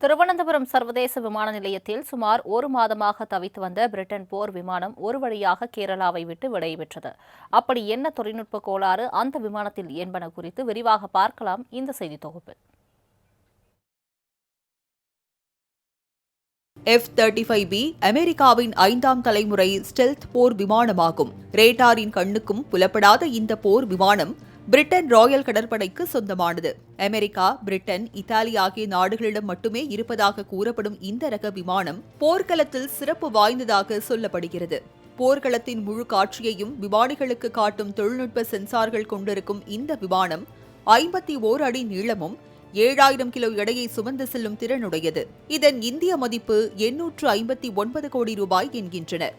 திருவனந்தபுரம் சர்வதேச விமான நிலையத்தில் சுமார் ஒரு மாதமாக தவித்து வந்த பிரிட்டன் போர் விமானம் ஒரு வழியாக கேரளாவை விட்டு விடைபெற்றது. அப்படி என்ன தொழில்நுட்ப கோளாறு அந்த விமானத்தில் என்பன குறித்து விரிவாக பார்க்கலாம் இந்த செய்தி தொகுப்பில் எஃப் தேர்ட்டி ஃபைவ் பி அமெரிக்காவின் ஐந்தாம் தலைமுறை ஸ்டெல்த் போர் விமானமாகும். ரேட்டாரின் கண்ணுக்கும் புலப்படாத இந்த போர் விமானம் பிரிட்டன் ராயல் கடற்படைக்கு சொந்தமானது. அமெரிக்கா பிரிட்டன் இத்தாலி ஆகிய நாடுகளிடம் மட்டுமே இருப்பதாக கூறப்படும் இந்த ரக விமானம் போர்க்களத்தில் சிறப்பு வாய்ந்ததாக சொல்லப்படுகிறது. போர்க்களத்தின் முழு காட்சியையும் விமானிகளுக்கு காட்டும் தொழில்நுட்ப சென்சார்கள் கொண்டிருக்கும் இந்த விமானம் ஐம்பத்தி ஓர் அடி நீளமும் ஏழாயிரம் கிலோ எடையை சுமந்து செல்லும் திறனுடையது. இதன் இந்திய மதிப்பு எண்ணூற்று ஐம்பத்தி ஒன்பது கோடி ரூபாய் என்கின்றனர்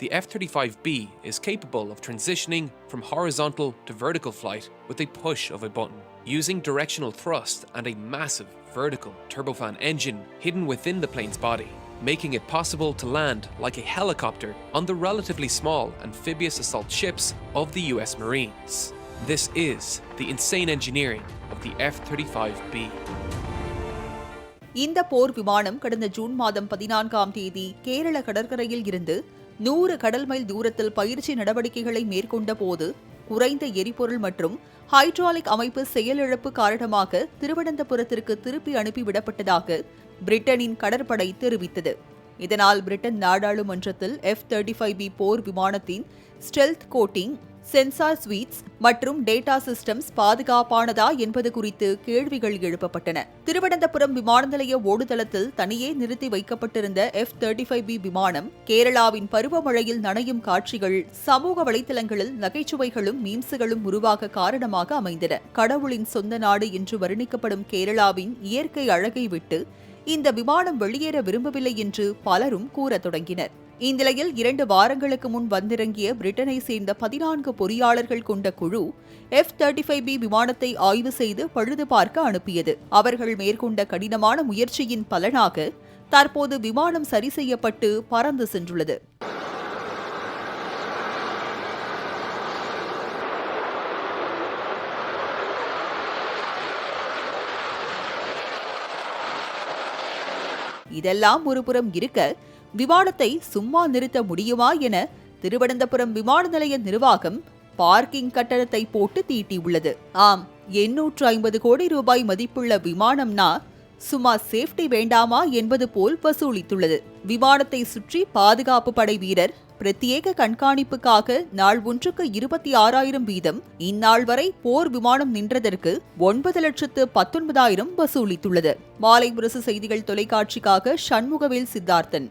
Perhaps most boldly of all, the F 35B is capable of transitioning from horizontal to vertical flight with a push of a button, using directional thrust and a massive vertical turbofan engine hidden within the plane's body, making it possible to land like a helicopter on the relatively small amphibious assault ships of the US Marines. This is the insane engineering of the F 35B. இந்த போர் விமானம் கடந்த June மாதம் பதினான்காம் தேதி கேரள கடற்கரையில் இருந்து நூறு கடல் மைல் தூரத்தில் பயிற்சி நடவடிக்கைகளை மேற்கொண்ட போது குறைந்த எரிபொருள் மற்றும் ஹைட்ராலிக் அமைப்பு செயலிழப்பு காரணமாக திருவனந்தபுரத்திற்கு திருப்பி அனுப்பிவிடப்பட்டதாக பிரிட்டனின் கடற்படை தெரிவித்தது. இதனால் பிரிட்டன் நாடாளுமன்றத்தில் எஃப் தேர்ட்டி ஃபைவ் பி போர் விமானத்தின் ஸ்டெல்த் கோட்டிங் சென்சார் ஸ்வீட்ஸ் மற்றும் டேட்டா சிஸ்டம்ஸ் பாதுகாப்பானதா என்பது குறித்து கேள்விகள் எழுப்பப்பட்டன. திருவனந்தபுரம் விமான நிலைய ஓடுதளத்தில் தனியே நிறுத்தி வைக்கப்பட்டிருந்த எஃப் தேர்ட்டி ஃபைவ் பி விமானம் கேரளாவின் பருவமழையில் நனையும் காட்சிகள் சமூக வலைதளங்களில் நகைச்சுவைகளும் மீம்ஸுகளும் உருவாக காரணமாக அமைந்தன. கடவுளின் சொந்த நாடு என்று வர்ணிக்கப்படும் கேரளாவின் இயற்கை அழகை விட்டு இந்த விமானம் வெளியேற விரும்பவில்லை என்று பலரும் கூறத் தொடங்கினர். இந்நிலையில் இரண்டு வாரங்களுக்கு முன் வந்திறங்கிய பிரிட்டனை சேர்ந்த பதினான்கு பொறியாளர்கள் கொண்ட குழு எஃப் தேர்ட்டி ஃபைவ் பி விமானத்தை ஆய்வு செய்து பழுது பார்க்க அனுப்பியது. அவர்கள் மேற்கொண்ட கடினமான முயற்சியின் பலனாக தற்போது விமானம் சரி செய்யப்பட்டு பறந்து சென்றுள்ளது. இதெல்லாம் ஒருபுறம் இருக்க விமானத்தை சும்மா நிறுத்த முடியுமா என திருவனந்தபுரம் விமான நிலைய நிர்வாகம் பார்க்கிங் கட்டணத்தை போட்டு தீட்டியுள்ளது. ஆம் எண்ணூற்று ஐம்பது கோடி ரூபாய் மதிப்புள்ள விமானம்னா சும்மா சேஃப்டி வேண்டாமா என்பது போல் வசூலித்துள்ளது. விமானத்தை சுற்றி பாதுகாப்பு படை வீரர் பிரத்யேக கண்காணிப்புக்காக நாள் ஒன்றுக்கு இருபத்தி ஆறாயிரம் வீதம் இந்நாள் வரை போர் விமானம் நின்றதற்கு ஒன்பது லட்சத்து பத்தொன்பதாயிரம் வசூலித்துள்ளது. மாலை முரசு செய்திகள் தொலைக்காட்சிக்காக சண்முகவேல் சித்தார்த்தன்.